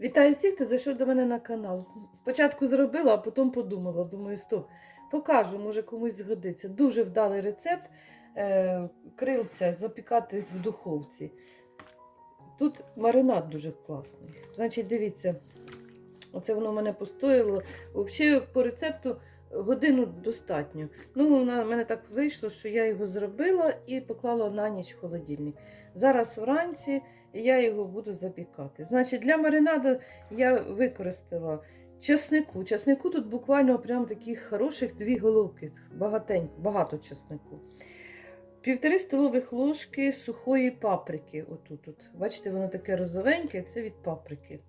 Вітаю всіх, хто зайшов до мене на канал. Спочатку зробила, а потім подумала. Думаю, стоп, покажу, може комусь згодиться. Дуже вдалий рецепт е, крилця запікати в духовці. Тут маринад дуже класний. Значить, дивіться, оце воно в мене постояло. Взагалі, по рецепту годину достатньо. Ну, вона- мене так вийшло, що я його зробила і поклала на ніч в холодильник. Зараз вранці я його буду запікати. Значить, для маринаду я використала чеснику. Чеснику тут буквально прям таких хороших дві головки, багатенько, багато чеснику. Півтори столових ложки сухої паприки. Отут. От. Бачите, воно таке розовеньке, це від паприки.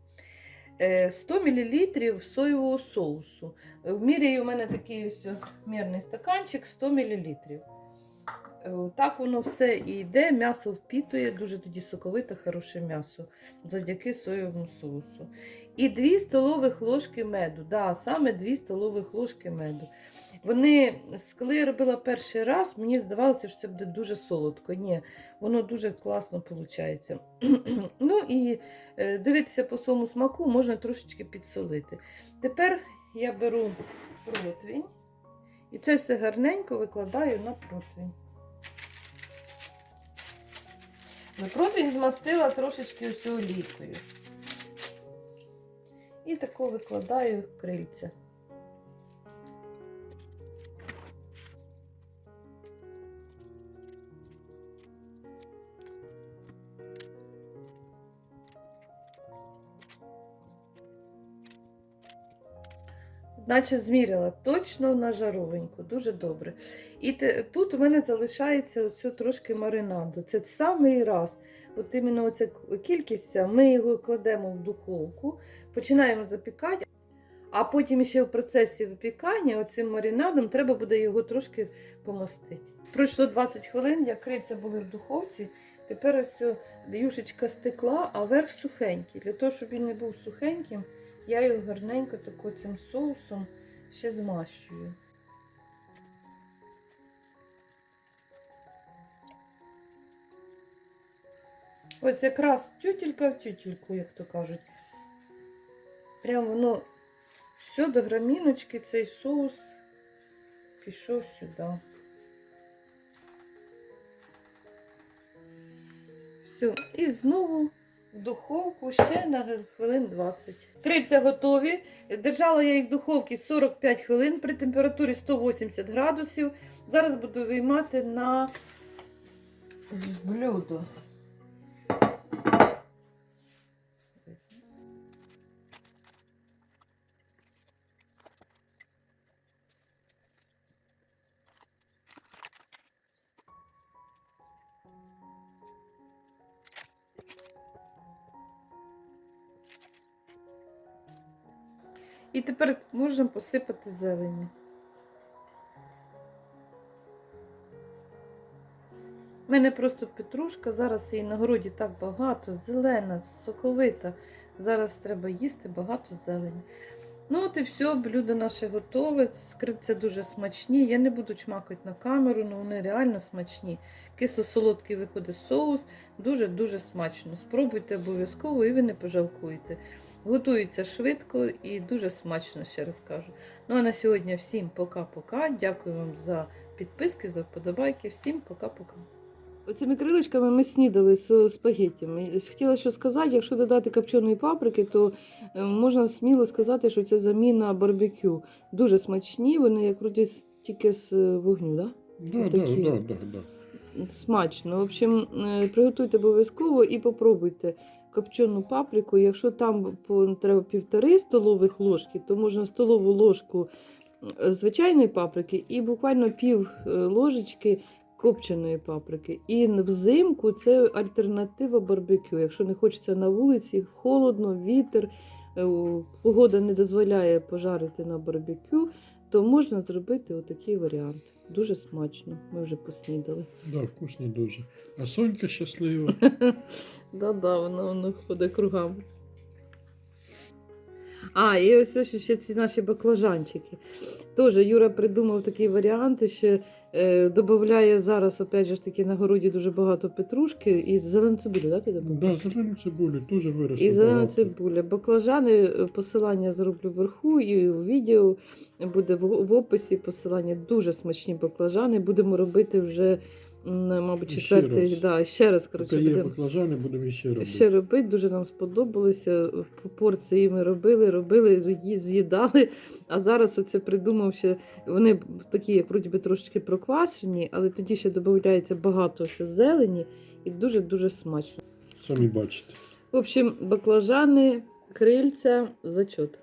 Е, 100 мл соєвого соусу. В мірі у мене такий ось мірний стаканчик 100 мл. Е, Так воно все і йде, м'ясо впітує, дуже тоді соковите, хороше м'ясо завдяки соєвому соусу. І 2 столових ложки меду. Да, саме 2 столових ложки меду. Вони, коли я робила перший раз, мені здавалося, що це буде дуже солодко. Ні, воно дуже класно виходить. ну і е, дивитися по своєму смаку можна трошечки підсолити. Тепер я беру противень і це все гарненько викладаю на противень. Противень змастила трошечки ось олійкою. І тако викладаю крильця. Наче зміряла точно на жаровеньку, дуже добре. І те, тут у мене залишається оцю трошки маринаду. Це самий раз. От іменно оця кількість, ми його кладемо в духовку, починаємо запікати, а потім ще в процесі випікання оцим маринадом треба буде його трошки помастити. Пройшло 20 хвилин, як криця були в духовці. Тепер ось юшечка стекла, а верх сухенький. Для того, щоб він не був сухеньким, я його гарненько тако цим соусом ще змащую. Ось якраз тютілька в тютільку, як то кажуть. Прям воно все до граміночки, цей соус пішов сюди. Все, і знову духовку ще на хвилин 20. Крильця готові. Держала я їх в духовці 45 хвилин при температурі 180 градусів. Зараз буду виймати на блюдо. І тепер можна посипати зеленю. У мене просто петрушка, зараз її на городі так багато, зелена, соковита. Зараз треба їсти багато зелені. Ну от і все, блюдо наше готове. Це дуже смачні. Я не буду чмакати на камеру, але вони реально смачні. Кисло-солодкий виходить соус, дуже-дуже смачно. Спробуйте обов'язково і ви не пожалкуєте. Готується швидко і дуже смачно, ще раз кажу. Ну а на сьогодні всім пока-пока. Дякую вам за підписки, за вподобайки. Всім пока-пока. Оцими крилечками ми снідали з спагеттями. Хотіла що сказати, якщо додати копченої паприки, то е, можна сміло сказати, що це заміна барбекю. Дуже смачні, вони як вроді тільки з е, вогню, так? Да, да, Такі. да, да, да. Смачно. В общем, е, приготуйте обов'язково і попробуйте копчену паприку. Якщо там треба півтори столових ложки, то можна столову ложку е, звичайної паприки і буквально пів е, ложечки копченої паприки. І взимку це альтернатива барбекю. Якщо не хочеться на вулиці, холодно, вітер, погода не дозволяє пожарити на барбекю, то можна зробити отакий варіант. Дуже смачно. Ми вже поснідали. Да, вкусно дуже. А Сонька щаслива. Да-да, вона воно ходить кругами. А, і ось ще ці наші баклажанчики. Теж Юра придумав такі варіанти, ще Е, добавляє зараз, опять же ж таки, на городі дуже багато петрушки і зелену цибулю, да, ти добавляєш? Да, зелену цибулю дуже виросло. І зелена цибуля. Баклажани, е, посилання зроблю вверху, і у відео буде в, в описі посилання. Дуже смачні баклажани. Будемо робити вже, м, мабуть, Ще четвертий. раз. Да, ще раз, коротше, є будемо. баклажани, будемо ще робити. Ще робити, дуже нам сподобалося. По порції ми робили, робили, її з'їдали. А зараз оце придумав ще. Вони такі, як вроді би трошечки проквашені, але тоді ще додається багато ще зелені і дуже-дуже смачно. Самі бачите. В общем, баклажани, крильця, зачот.